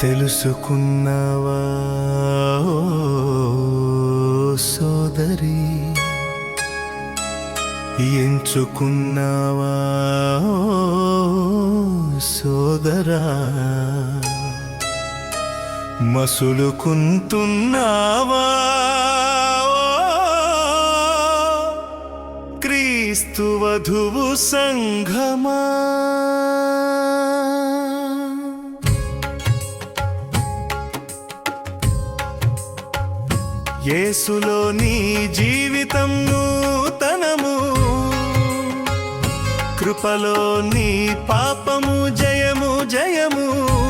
తెలుసుకున్నావా సోదరి? ఎంచుకున్నావా సోదరా? మసులుకుంటున్నావా? క్రీస్తువధువు క్రీస్తు వధువు సంఘమా? యేసులో నీ జీవితం నూతనము. కృపలో నీ పాపము జయము జయము.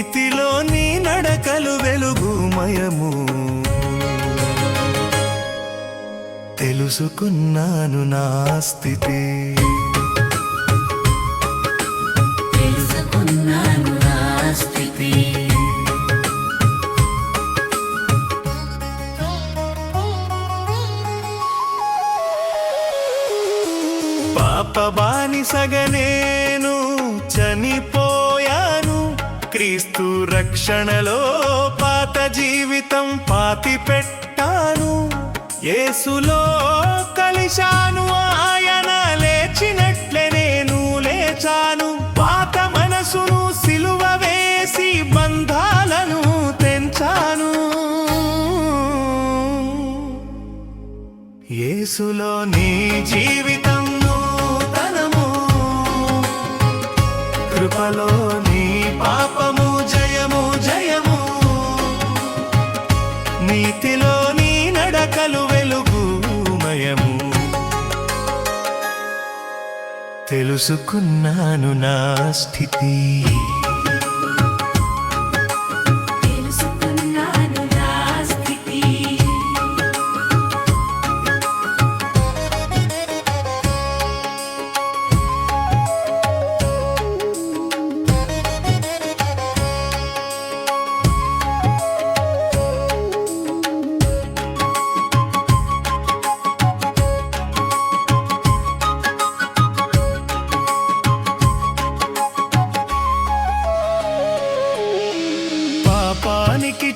నీతిలో నీ నడకలు వెలుగుమయము. తెలుసుకున్నాను నా స్థితి. తెలుసుకున్నాను నా స్థితి. పాప బానిసగా నేను చనిపోయాను క్రీస్తు రక్షణలో పాత జీవితం పాతి పెట్టాను. యేసులో కలిశాను ఆయన లేచినట్లే నేను లేచాను. పాత మనసును సిలువ వేసి బంధాలను తెంచాను. యేసులో నీ జీవితం నూతనము. కృపలో నీ తెలుసుకున్నాను నా స్థితి.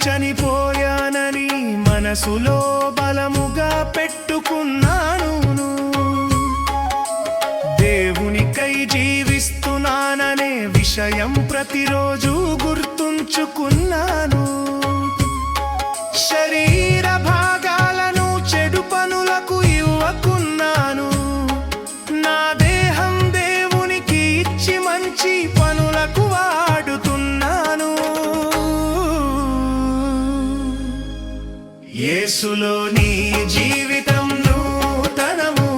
చనిపోయానని మనసులో బలముగా పెట్టుకున్నాను దేవునికై జీవిస్తున్నాననే విషయం ప్రతిరోజు గుర్తుంచుకున్నాను. శరీరం యేసులో నీ జీవితం నూతనము.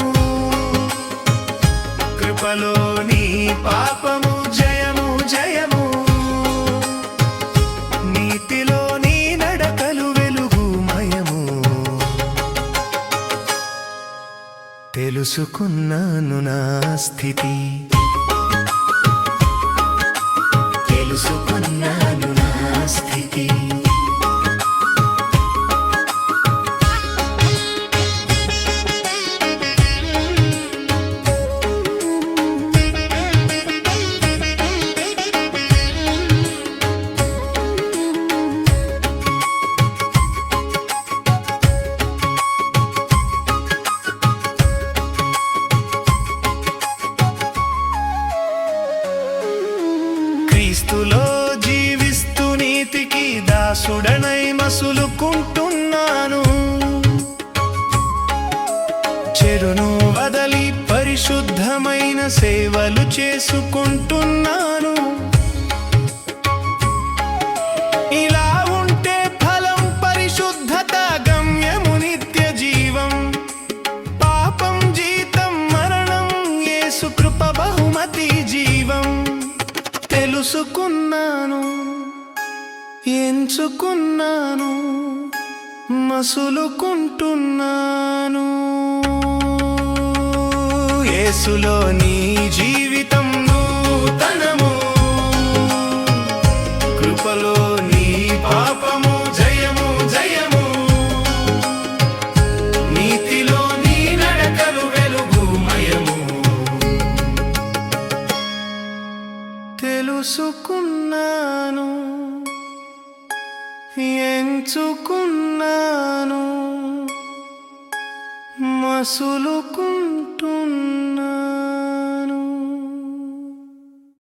కృపలో నీ పాపము జయము జయము. నీతిలో నీ నడకలు వెలుగుమయము తెలుసుకున్నాను నా స్థితి. తెలుసుకున్నా నీతికి దాసుడనై మసులుకుంటున్నాను. చెరును వదలి పరిశుద్ధమైన సేవలు చేసుకుంటున్నాను. ఇలా ఉంటే ఫలం పరిశుద్ధత గమ్యము నిత్య జీవం. పాపం జీతం మరణం యేసు కృప బహుమతి జీవం. తెలుసుకున్నాను. ఎంచుకున్నాను మసులుకుంటున్నాను. ఏసులో నీ జీ ఎంచుకున్నాను మసులుకు